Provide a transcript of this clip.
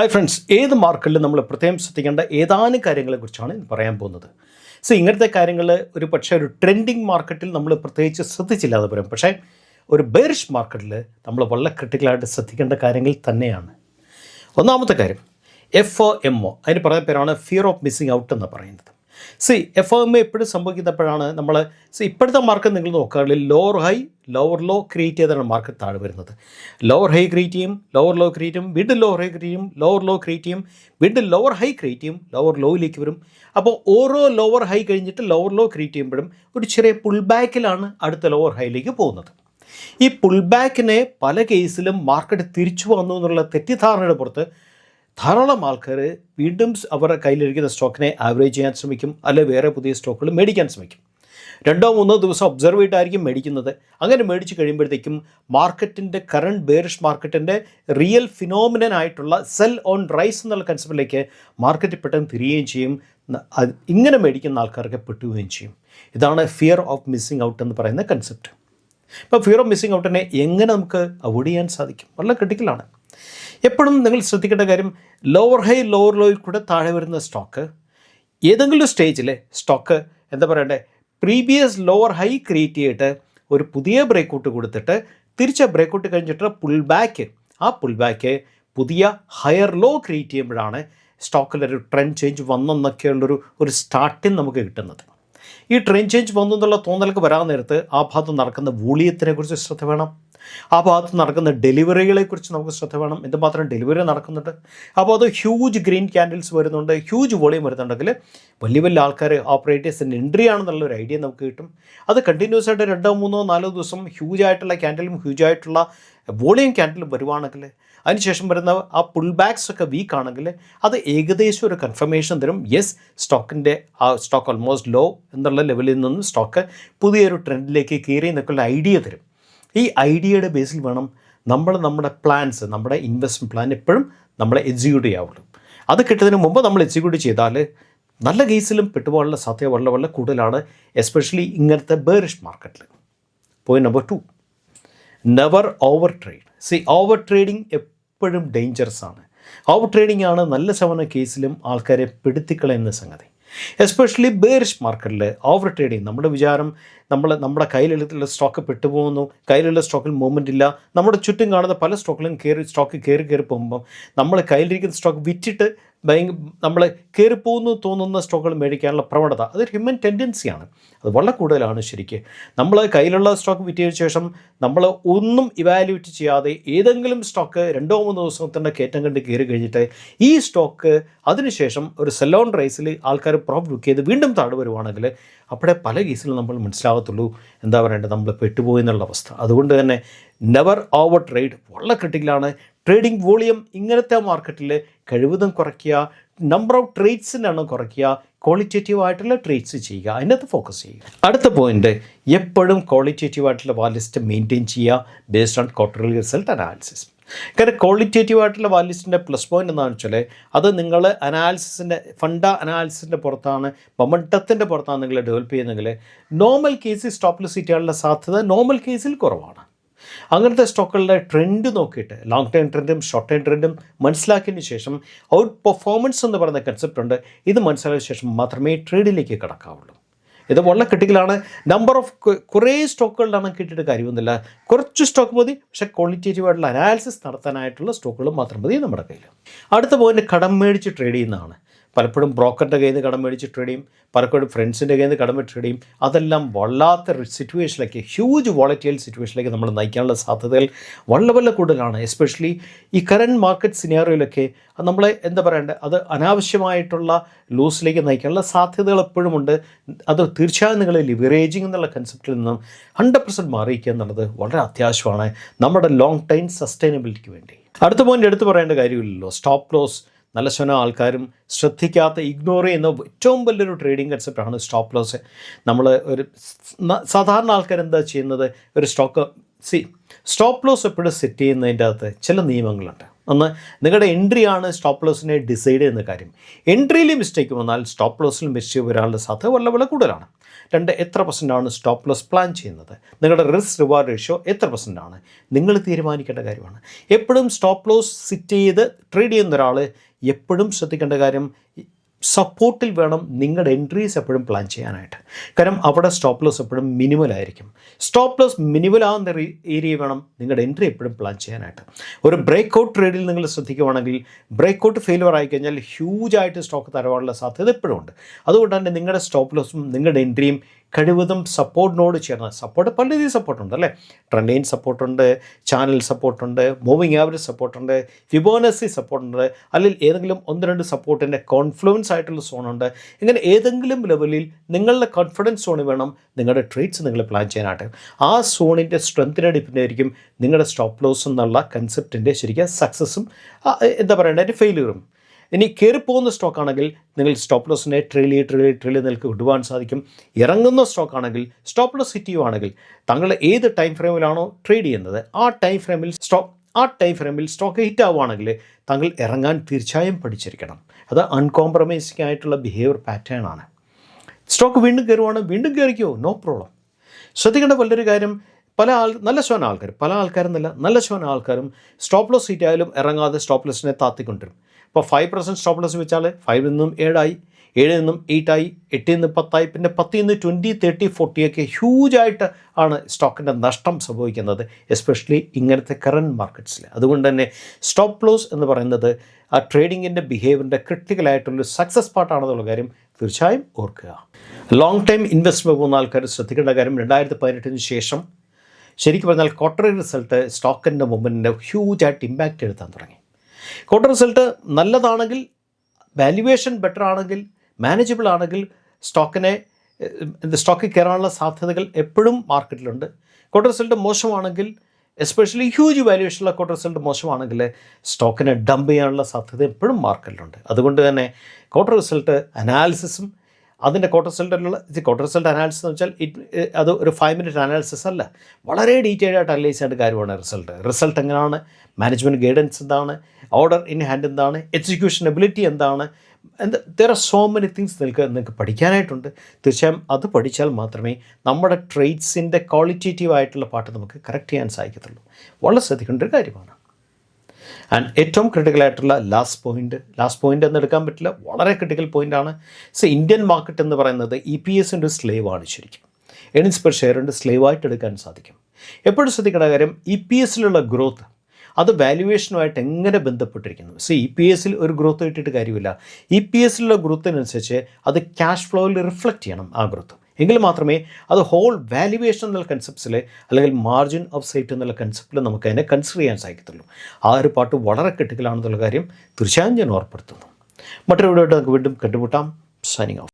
Hi friends ഏത് മാർക്കറ്റിലും നമ്മൾ പ്രത്യേകം ശ്രദ്ധിക്കേണ്ട ഏതാനും കാര്യങ്ങളെക്കുറിച്ചാണ് പറയാൻ പോകുന്നത്. സോ ഇങ്ങനത്തെ കാര്യങ്ങൾ ഒരു പക്ഷേ ഒരു ട്രെൻഡിങ് മാർക്കറ്റിൽ നമ്മൾ പ്രത്യേകിച്ച് ശ്രദ്ധിച്ചില്ലാതെ വരും. പക്ഷേ ഒരു ബെയർഷ് മാർക്കറ്റിൽ നമ്മൾ വളരെ ക്രിട്ടിക്കലായിട്ട് ശ്രദ്ധിക്കേണ്ട കാര്യങ്ങൾ തന്നെയാണ്. ഒന്നാമത്തെ കാര്യം എഫ് ഒ എം ഒ അതിന് പറയുന്ന പേരാണ് ഫിയർ ഓഫ് മിസ്സിങ് ഔട്ട് എന്ന് പറയുന്നത്. സി എഫ് എം എപ്പോഴും സംഭവിക്കുന്നപ്പോഴാണ് നമ്മൾ സി ഇപ്പോഴത്തെ മാർക്കറ്റ് നിങ്ങൾ നോക്കുകയാണെങ്കിൽ lower high lower low create ചെയ്താണ് മാർക്കറ്റ് താഴെ വരുന്നത്. ലോവർ ഹൈ ക്രിയേറ്റ് ചെയ്യും ലോവർ ലോ ക്രിയേറ്റ് ചെയ്യും വീണ്ടും ലോവർ ഹൈ ക്രിയേറ്റ് ചെയ്യും ലോവർ ലോ ക്രിയേറ്റ് ചെയ്യും വീണ്ടും ലോവർ ഹൈ ക്രിയേറ്റ് ചെയ്യും ലോവർ ലോയിലേക്ക് വരും. അപ്പോൾ ഓരോ ലോവർ ഹൈ കഴിഞ്ഞിട്ട് ലോവർ ലോ ക്രിയേറ്റ് ചെയ്യുമ്പോഴും ഒരു ചെറിയ പുൾ ബാക്കിലാണ് അടുത്ത ലോവർ ഹൈയിലേക്ക് പോകുന്നത്. ഈ പുൾ ബാക്കിനെ പല കേസിലും മാർക്കറ്റ് തിരിച്ചു വന്നു എന്നുള്ള തെറ്റിദ്ധാരണയുടെ പുറത്ത് ധാരാളം ആൾക്കാർ വീണ്ടും അവരുടെ കയ്യിലിരിക്കുന്ന സ്റ്റോക്കിനെ ആവറേജ് ചെയ്യാൻ ശ്രമിക്കും അല്ലെ വേറെ പുതിയ സ്റ്റോക്കുകൾ മേടിക്കാൻ ശ്രമിക്കും. രണ്ടോ മൂന്നോ ദിവസം ഒബ്സർവ് ചെയ്തിട്ടായിരിക്കും മേടിക്കുന്നത്. അങ്ങനെ മേടിച്ച് കഴിയുമ്പോഴത്തേക്കും മാർക്കറ്റിന്റെ കറണ്ട് ബേറിഷ് മാർക്കറ്റിന്റെ റിയൽ ഫിനോമിനൻ ആയിട്ടുള്ള സെൽ ഓൺ റൈസ് എന്നുള്ള കൺസെപ്റ്റിലേക്ക് മാർക്കറ്റ് പെട്ടെന്ന് തിരിയുകയും ചെയ്യും. ഇങ്ങനെ മേടിക്കുന്ന ആൾക്കാർക്ക് പെട്ടുകയും ചെയ്യും. ഇതാണ് ഫിയർ ഓഫ് മിസ്സിങ് ഔട്ട് എന്ന് പറയുന്ന കൺസെപ്റ്റ് ഇപ്പോൾ ഫിയർ ഓഫ് മിസ്സിങ് ഔട്ടിനെ എങ്ങനെ നമുക്ക് അവോയ്ഡ് ചെയ്യാൻ സാധിക്കും? വളരെ ക്രിട്ടിക്കലാണ് എപ്പോഴും നിങ്ങൾ ശ്രദ്ധിക്കേണ്ട കാര്യം ലോവർ ഹൈ ലോവർ ലോയിൽ കൂടെ താഴെ വരുന്ന സ്റ്റോക്ക് ഏതെങ്കിലും സ്റ്റേജിൽ സ്റ്റോക്ക് എന്താ പറയണ്ടേ പ്രീവിയസ് ലോവർ ഹൈ ക്രിയേറ്റ് ചെയ്തിട്ട് ഒരു പുതിയ ബ്രേക്കൗട്ട് കൊടുത്തിട്ട് തിരിച്ച ബ്രേക്കൗട്ട് കഴിഞ്ഞിട്ട് പുൾ ബാക്ക് ആ പുൾ ബാക്ക് പുതിയ ഹയർ ലോ ക്രിയേറ്റ് ചെയ്യുമ്പോഴാണ് സ്റ്റോക്കിലൊരു ട്രെൻഡ് ചേഞ്ച് വന്നെന്നൊക്കെയുള്ളൊരു ഒരു സ്റ്റാർട്ടിങ് നമുക്ക് കിട്ടുന്നത്. ഈ ട്രെൻഡ് ചേഞ്ച് വന്നു എന്നുള്ള തോന്നലൊക്കെ വരാൻ നേരത്ത് ആ ഭാഗത്ത് നടക്കുന്ന വോളിയത്തിനെ കുറിച്ച് ശ്രദ്ധ വേണം. ആ ഭാഗത്ത് നടക്കുന്ന ഡെലിവറികളെ കുറിച്ച് നമുക്ക് ശ്രദ്ധ വേണം. എന്തുമാത്രം ഡെലിവറി നടക്കുന്നുണ്ട്? അപ്പോൾ അത് ഹ്യൂജ് ഗ്രീൻ ക്യാൻഡിൽസ് വരുന്നുണ്ട്. ഹ്യൂജ് വോളിയം വരുന്നുണ്ടെങ്കിൽ വലിയ വലിയ ആൾക്കാർ ഓപ്പറേറ്റേഴ്സിന്റെ എൻട്രി ആണെന്നുള്ള ഒരു ഐഡിയ നമുക്ക് കിട്ടും. അത് കണ്ടിന്യൂസ് ആയിട്ട് രണ്ടോ മൂന്നോ നാലോ ദിവസം ഹ്യൂജ് ആയിട്ടുള്ള ക്യാൻഡിലും ഹ്യൂജ് ആയിട്ടുള്ള വോളിയം ക്യാൻഡിലും വരുവാണെങ്കിൽ അതിനുശേഷം വരുന്ന ആ പുൾ ബാക്സ് ഒക്കെ വീക്ക് ആണെങ്കിൽ അത് ഏകദേശം ഒരു കൺഫർമേഷൻ തരും. യെസ് സ്റ്റോക്കിന്റെ ആ സ്റ്റോക്ക് ഓൾമോസ്റ്റ് ലോ എന്നുള്ള ലെവലിൽ നിന്നും സ്റ്റോക്ക് പുതിയൊരു ട്രെൻഡിലേക്ക് കയറി എന്നൊക്കെയുള്ള ഐഡിയ തരും. ഈ ഐഡിയയുടെ ബേസിൽ വേണം നമ്മൾ നമ്മുടെ പ്ലാൻസ് നമ്മുടെ ഇൻവെസ്റ്റ്മെന്റ് പ്ലാൻ എപ്പോഴും നമ്മൾ എക്സിക്യൂട്ട് ചെയ്യാവുള്ളൂ. അത് കിട്ടുന്നതിന് മുമ്പ് നമ്മൾ എക്സിക്യൂട്ട് ചെയ്താൽ നല്ല കേസിലും പെട്ടുപോകാനുള്ള സാധ്യത വളരെ വളരെ കൂടുതലാണ് എസ്പെഷ്യലി ഇങ്ങനത്തെ ബേറിഷ് മാർക്കറ്റിൽ point number two never over trade see over trading എപ്പോഴും ഡേഞ്ചറസ് ആണ്. ഓവർ ട്രേഡിംഗ് ആണ് നല്ല ശവന കേസിലും ആൾക്കാരെ പെടുത്തിക്കളയുന്ന സംഗതി. എസ്പെഷ്യലി ബേറിഷ് മാർക്കറ്റിൽ ഓവർ ട്രേഡിങ് നമ്മുടെ വിചാരം നമ്മൾ നമ്മുടെ കയ്യിലുള്ള സ്റ്റോക്ക് പെട്ടുപോകുന്നു. കയ്യിലുള്ള സ്റ്റോക്കിൽ മൂവ്മെന്റ് ഇല്ല. നമ്മുടെ ചുറ്റും കാണുന്ന പല സ്റ്റോക്കിലും കയറി സ്റ്റോക്ക് കയറി കയറി പോകുമ്പം നമ്മൾ കയ്യിലിരിക്കുന്ന സ്റ്റോക്ക് വിറ്റിട്ട് ഭയങ്കര നമ്മൾ കയറിപ്പോകുന്നു തോന്നുന്ന സ്റ്റോക്കുകൾ മേടിക്കാനുള്ള പ്രവണത. അതൊരു ഹ്യൂമൻ ടെൻഡൻസിയാണ് അത് വളരെ കൂടുതലാണ് ശരിക്ക്. നമ്മൾ കയ്യിലുള്ള സ്റ്റോക്ക് വിറ്റിയതിനു ശേഷം നമ്മൾ ഒന്നും ഇവാലുവേറ്റ് ചെയ്യാതെ ഏതെങ്കിലും സ്റ്റോക്ക് രണ്ടോ മൂന്നോ ദിവസത്തിന്റെ കയറ്റം കണ്ട് കയറി കഴിഞ്ഞിട്ട് ഈ സ്റ്റോക്ക് അതിനുശേഷം ഒരു സെല്ലോൺ റൈസിൽ ആൾക്കാർ പ്രോഫിറ്റ് ബുക്ക് ചെയ്ത് വീണ്ടും താഴെ വരുവാണെങ്കിൽ അപ്പോഴേ പല കേസിലും നമ്മൾ മനസ്സിലാകത്തുള്ളൂ. എന്താ പറയേണ്ടത്? നമ്മൾ പെട്ടുപോയി എന്നുള്ള അവസ്ഥ. അതുകൊണ്ട് തന്നെ നെവർ ഓവർ ട്രേഡ് വളരെ ക്രിട്ടിക്കലാണ് ട്രേഡിംഗ് വോളിയം ഇങ്ങനത്തെ മാർക്കറ്റിൽ കഴിവതും കുറയ്ക്കുക നമ്പർ ഓഫ് ട്രേഡ്സിന്റെ എണ്ണം കുറയ്ക്കുക ക്വാളിറ്റേറ്റീവ് ആയിട്ടുള്ള ട്രേഡ്സ് ചെയ്യുക. അതിനകത്ത് ഫോക്കസ് ചെയ്യുക. അടുത്ത പോയിന്റ് എപ്പോഴും ക്വാളിറ്റേറ്റീവ് ആയിട്ടുള്ള വാലിസ്റ്റ് മെയിന്റെയിൻ ചെയ്യുക based on quarterly result analysis കാരണം ക്വാളിറ്റേറ്റീവ് ആയിട്ടുള്ള വാലിസ്റ്റിന്റെ പ്ലസ് പോയിന്റ് എന്താണെന്ന് വെച്ചാൽ അത് നിങ്ങൾ അനാലിസിസിന്റെ ഫണ്ട അനാലിസിസിന്റെ പുറത്താണ് മൊമണ്ടത്തിന്റെ പുറത്താണ് നിങ്ങൾ ഡെവലപ്പ് ചെയ്യുന്നതെങ്കിൽ നോർമൽ കേസിൽ സ്റ്റോപ്പിൽ സീറ്റുകളുടെ സാധ്യത നോർമൽ കേസിൽ കുറവാണ്. അങ്ങനത്തെ സ്റ്റോക്കുകളുടെ ട്രെൻഡ് നോക്കിയിട്ട് ലോങ് ടൈം ട്രെൻഡും ഷോർട്ട് ടൈം ട്രെൻഡും മനസ്സിലാക്കിയതിന് ശേഷം ഔട്ട് പെർഫോമൻസ് എന്ന് പറയുന്ന കൺസെപ്റ്റ് ഉണ്ട്. ഇത് മനസ്സിലാക്കിയ ശേഷം മാത്രമേ ട്രേഡിലേക്ക് കടക്കാവുള്ളൂ. ഇത് വളരെ ക്രിട്ടിക്കലാണ് നമ്പർ ഓഫ് കുറേ സ്റ്റോക്കുകളിലാണ് കിട്ടിയിട്ട് കാര്യമൊന്നുമില്ല. കുറച്ച് സ്റ്റോക്ക് മതി പക്ഷേ ക്വാളിറ്റേറ്റീവ് ആയിട്ടുള്ള അനാലിസിസ് നടത്താനായിട്ടുള്ള സ്റ്റോക്കുകൾ മാത്രം മതി നമ്മുടെ കയ്യിൽ അടുത്ത പോയിന്റ് കടം മേടിച്ച് ട്രേഡ് ചെയ്യുന്നതാണ്. പലപ്പോഴും ബ്രോക്കറിന്റെ കയ്യിൽ നിന്ന് കടം മേടിച്ച് ട്രേഡ് ചെയ്യും. പലപ്പോഴും ഫ്രണ്ട്സിന്റെ കയ്യിൽ നിന്ന് കടം ട്രേഡ് ചെയ്യും. അതെല്ലാം വല്ലാത്ത സിറ്റുവേഷനിലേക്ക് ഹ്യൂജ് വോളറ്റൈൽ സിറ്റുവേഷനിലേക്ക് നമ്മൾ നയിക്കാനുള്ള സാധ്യതകൾ വളരെ വളരെ കൂടുതലാണ്. എസ്പെഷ്യലി ഈ കറന്റ് മാർക്കറ്റ് സിനാറിയോയിലൊക്കെ നമ്മളെ എന്താ പറയണ്ടേ? അത് അനാവശ്യമായിട്ടുള്ള ലൂസിലേക്ക് നയിക്കാനുള്ള സാധ്യതകൾ എപ്പോഴും ഉണ്ട്. അത് തീർച്ചയായും നിങ്ങൾ ലിവറേജിങ് എന്നുള്ള കൺസെപ്റ്റിൽ നിന്നും ഹൺഡ്രഡ് പെർസെന്റ് മാറിയിരിക്കുക എന്നുള്ളത് വളരെ അത്യാവശ്യമാണ്. നമ്മുടെ ലോങ് ടൈം സസ്റ്റൈനബിലിറ്റിക്ക് വേണ്ടി. അടുത്ത പോയിന്റ് എടുത്തു പറയേണ്ട കാര്യമില്ലല്ലോ. സ്റ്റോപ്പ് ലോസ് നല്ല ശനം ആൾക്കാരും ശ്രദ്ധിക്കാത്ത ഇഗ്നോർ ചെയ്യുന്ന ഏറ്റവും വലിയൊരു ട്രേഡിംഗ് കൺസെപ്റ്റാണ് സ്റ്റോപ്പ് ലോസ് നമ്മൾ ഒരു സാധാരണ ആൾക്കാർ എന്താ ചെയ്യുന്നത്? ഒരു സ്റ്റോക്ക് സി സ്റ്റോപ്പ് ലോസ് എപ്പോഴും സെറ്റ് ചെയ്യുന്നതിന്റെ അകത്ത് ചില നിയമങ്ങളുണ്ട്. ഒന്ന് നിങ്ങളുടെ എൻട്രിയാണ് സ്റ്റോപ്പ് ലോസിനെ ഡിസൈഡ് ചെയ്യുന്ന കാര്യം. എൻട്രിയിൽ മിസ്റ്റേക്ക് വന്നാൽ സ്റ്റോപ്പ് ലോസിൽ മിസ്റ്റേക്ക് വരാനുള്ള സാധ്യത വളരെ വളരെ കൂടുതലാണ്. രണ്ട് എത്ര പെർസെന്റാണ് സ്റ്റോപ്പ് ലോസ് പ്ലാൻ ചെയ്യുന്നത്? നിങ്ങളുടെ റിസ്ക് റിവാർഡ് റേഷ്യോ എത്ര പെർസെന്റാണ് നിങ്ങൾ തീരുമാനിക്കേണ്ട കാര്യമാണ്. എപ്പോഴും സ്റ്റോപ്പ് ലോസ് സിറ്റ് ചെയ്ത് ട്രേഡ് ചെയ്യുന്ന ഒരാൾ എപ്പോഴും ശ്രദ്ധിക്കേണ്ട കാര്യം സപ്പോർട്ടിൽ വേണം നിങ്ങളുടെ എൻട്രീസ് എപ്പോഴും പ്ലാൻ ചെയ്യാനായിട്ട്. കാരണം അവിടെ സ്റ്റോപ്പ് ലോസ് എപ്പോഴും മിനിമലായിരിക്കും സ്റ്റോപ്പ് ലോസ് മിനിമലാകുന്ന ഏരിയ വേണം നിങ്ങളുടെ എൻട്രി എപ്പോഴും പ്ലാൻ ചെയ്യാനായിട്ട്. ഒരു ബ്രേക്ക് ഔട്ട് ട്രേഡിൽ നിങ്ങൾ ശ്രദ്ധിക്കുവാണെങ്കിൽ ബ്രേക്ക് ഔട്ട് ഫെയിലുവർ ആയി കഴിഞ്ഞാൽ ഹ്യൂജായിട്ട് സ്റ്റോക്ക് തരവാനുള്ള സാധ്യത എപ്പോഴും ഉണ്ട്. അതുകൊണ്ട് തന്നെ നിങ്ങളുടെ സ്റ്റോപ്പ് ലോസും നിങ്ങളുടെ എൻട്രിയും കഴിവതും സപ്പോർട്ടിനോട് ചേർന്ന് സപ്പോർട്ട് പല രീതിയിൽ സപ്പോർട്ടുണ്ട് അല്ലേ? ട്രെൻഡൈൻ സപ്പോർട്ടുണ്ട് ചാനൽ സപ്പോർട്ടുണ്ട് മൂവിങ് ആവറേജ് സപ്പോർട്ടുണ്ട് ഫിബോനസി സപ്പോർട്ടുണ്ട് അല്ലെങ്കിൽ ഏതെങ്കിലും ഒന്ന് രണ്ട് സപ്പോർട്ടിന്റെ കോൺഫ്ലുവൻസ് ആയിട്ടുള്ള സോണുണ്ട് ഇങ്ങനെ ഏതെങ്കിലും ലെവലിൽ നിങ്ങളുടെ കോൺഫിഡൻസ് സോണിൽ വേണം നിങ്ങളുടെ ട്രേഡ്സ് നിങ്ങൾ പ്ലാൻ ചെയ്യാനായിട്ട്. ആ സോണിന്റെ സ്ട്രെങ്ത്തിനെ ഡിപ്പെൻഡ് ആയിരിക്കും നിങ്ങളുടെ സ്റ്റോപ്പ് ലോസ് എന്നുള്ള കൺസെപ്റ്റിന്റെ ശരിക്കും സക്സസ്സും എന്താ പറയേണ്ടത് ഫെയിലിയറും ഇനി കയറിപ്പോകുന്ന സ്റ്റോക്ക് ആണെങ്കിൽ നിങ്ങൾ സ്റ്റോപ്പ് ലോസിനെ ട്രെയിലി ട്രെയിലി ട്രെയിലി നിങ്ങൾക്ക് വിടുവാൻ സാധിക്കും. ഇറങ്ങുന്ന സ്റ്റോക്ക് ആണെങ്കിൽ സ്റ്റോപ്പ് ലോസ് ഹിറ്റ് ചെയ്യുവാണെങ്കിൽ തങ്ങൾ ഏത് ടൈം ഫ്രെയിമിലാണോ ട്രേഡ് ചെയ്യുന്നത് ആ ടൈം ഫ്രെയിമിൽ സ്റ്റോക്ക് ആ ടൈം ഫ്രെയിമിൽ സ്റ്റോക്ക് ഹിറ്റ് ആവുകയാണെങ്കിൽ തങ്ങൾ ഇറങ്ങാൻ തീർച്ചയായും പഠിച്ചിരിക്കണം. അത് അൺകോംപ്രമൈസിംഗ് ആയിട്ടുള്ള ബിഹേവിയർ പാറ്റേൺ ആണ്. സ്റ്റോക്ക് വീണ്ടും കയറുവാണ് വീണ്ടും കയറിക്കോ നോ പ്രോബ്ലം ശ്രദ്ധിക്കേണ്ട വലിയൊരു കാര്യം പല ആൾ നല്ല ശോന ആൾക്കാർ പല ആൾക്കാരും നല്ല ശോന ആൾക്കാരും സ്റ്റോപ്പ് ലോസ് സീറ്റ് ആയാലും ഇറങ്ങാതെ സ്റ്റോപ്പ് ലോസിനെ താത്തിക്കൊണ്ടിരും. ഇപ്പോൾ ഫൈവ് പെർസെന്റ് സ്റ്റോപ്പ് ലോസ് വെച്ചാൽ ഫൈവിൽ നിന്നും ഏഴായി ഏഴിൽ നിന്നും എയ്റ്റായി എട്ടിൽ നിന്ന് പത്തായി പിന്നെ പത്തിൽ നിന്ന് ട്വന്റി തേർട്ടി ഫോർട്ടിയൊക്കെ ഹ്യൂജായിട്ട് ആണ് സ്റ്റോക്കിന്റെ നഷ്ടം സംഭവിക്കുന്നത് എസ്പെഷ്യലി ഇങ്ങനത്തെ കറണ്ട് മാർക്കറ്റ്സിൽ അതുകൊണ്ട് തന്നെ സ്റ്റോപ്പ് ലോസ് എന്ന് പറയുന്നത് ആ ട്രേഡിങ്ങിന്റെ ബിഹേവിയറിന്റെ ക്രിട്ടിക്കലായിട്ടുള്ള സക്സസ് പാർട്ടാണെന്നുള്ള കാര്യം തീർച്ചയായും ഓർക്കുക. ലോങ് ടൈം ഇൻവെസ്റ്റ്മെന്റ് പോകുന്ന ആൾക്കാർ ശ്രദ്ധിക്കേണ്ട കാര്യം രണ്ടായിരത്തി പതിനെട്ടിന് ശേഷം ശരിക്കും പറഞ്ഞാൽ ക്വാർട്ടറി റിസൾട്ട് സ്റ്റോക്കിന്റെ മൂവ്മെന്റിന്റെ ഹ്യൂജായിട്ട് ഇമ്പാക്റ്റ് എടുത്താൻ തുടങ്ങി. ക്വാർട്ടർ റിസൾട്ട് നല്ലതാണെങ്കിൽ വാല്യുവേഷൻ ബെറ്റർ ആണെങ്കിൽ മാനേജബിൾ ആണെങ്കിൽ സ്റ്റോക്കിനെ സ്റ്റോക്കിൽ കയറാനുള്ള സാധ്യതകൾ എപ്പോഴും മാർക്കറ്റിലുണ്ട് ക്വാർട്ടർ റിസൾട്ട് മോശമാണെങ്കിൽ എസ്പെഷ്യലി ഹ്യൂജ് വാല്യുവേഷനുള്ള ക്വാർട്ടർ റിസൾട്ട് മോശമാണെങ്കിൽ സ്റ്റോക്കിനെ ഡംപ് ചെയ്യാനുള്ള സാധ്യത എപ്പോഴും മാർക്കറ്റിലുണ്ട് അതുകൊണ്ട് തന്നെ ക്വാർട്ടർ റിസൾട്ട് അനാലിസിസും അതിന്റെ ക്വാർട്ടർ റിസൾട്ടിലുള്ള ക്വാർട്ടർ റിസൾട്ട് അനാലിസിസ് എന്ന് വെച്ചാൽ ഇറ്റ് അത് ഒരു ഫൈവ് മിനിറ്റ് അനാലിസിസ് അല്ല. വളരെ ഡീറ്റെയിൽ ആയിട്ട് അനലൈസ് ചെയ്യേണ്ട കാര്യമാണ് റിസൾട്ട് റിസൾട്ട് എങ്ങനെയാണ്? മാനേജ്മെന്റ് ഗൈഡൻസ് എന്താണ്? ഓർഡർ ഇൻ ഹാൻഡ് എന്താണ്? എക്സിക്യൂഷൻ എബിലിറ്റി എന്താണ്? എന്താ ആർ സോ മെനി തിങ്സ് നിങ്ങൾക്ക് നിങ്ങൾക്ക് പഠിക്കാനായിട്ടുണ്ട്. തീർച്ചയായും അത് പഠിച്ചാൽ മാത്രമേ നമ്മുടെ ട്രേഡ്സിന്റെ ക്വാളിറ്റേറ്റീവ് ആയിട്ടുള്ള പാട്ട് നമുക്ക് കറക്റ്റ് ചെയ്യാൻ സാധിക്കത്തുള്ളൂ. വളരെ ശ്രദ്ധിക്കേണ്ട ഒരു കാര്യമാണ്. ആൻഡ് ഏറ്റവും ക്രിട്ടിക്കൽ ആയിട്ടുള്ള ലാസ്റ്റ് പോയിന്റ് ലാസ്റ്റ് പോയിന്റ് എന്ന് എടുക്കാൻ പറ്റില്ല വളരെ ക്രിട്ടിക്കൽ പോയിന്റ് ആണ്. സോ ഇന്ത്യൻ മാർക്കറ്റ് എന്ന് പറയുന്നത് ഇ പി എസിന്റെ സ്ലേവ് ആണ് ശരിക്കും. ഏണിങ്സ് പെർ ഷെയറിന്റെ സ്ലേവ് ആയിട്ട് എടുക്കാൻ സാധിക്കും. എപ്പോഴും ശ്രദ്ധിക്കേണ്ട കാര്യം ഇ പി എസിലുള്ള ഗ്രോത്ത് അത് വാല്യുവേഷനുമായിട്ട് എങ്ങനെ ബന്ധപ്പെട്ടിരിക്കുന്നു? സോ ഇ പി എസിൽ ഒരു ഗ്രോത്ത് കിട്ടിയിട്ട് കാര്യമില്ല. ഇ പി എസിലുള്ള ഗ്രോത്തിനനുസരിച്ച് അത് ക്യാഷ് ഫ്ലോയിൽ റിഫ്ലക്റ്റ് ചെയ്യണം ആ ഗ്രോത്ത് എങ്കിൽ മാത്രമേ അത് ഹോൾ വാല്യുവേഷൻ എന്നുള്ള കൺസെപ്റ്റ്സിൽ അല്ലെങ്കിൽ മാർജിൻ ഓഫ് സൈറ്റ് എന്നുള്ള കൺസെപ്റ്റിൽ നമുക്ക് അതിനെ കൺസിഡർ ചെയ്യാൻ സാധിക്കത്തുള്ളൂ. ആ ഒരു പാട്ട് വളരെ ക്രിട്ടിക്കലാണെന്നുള്ള കാര്യം തീർച്ചയായും ഞാൻ ഓർപ്പെടുത്തുന്നു മറ്റൊരു വീഡിയോ നമുക്ക് വീണ്ടും കണ്ടുമുട്ടാം. Signing off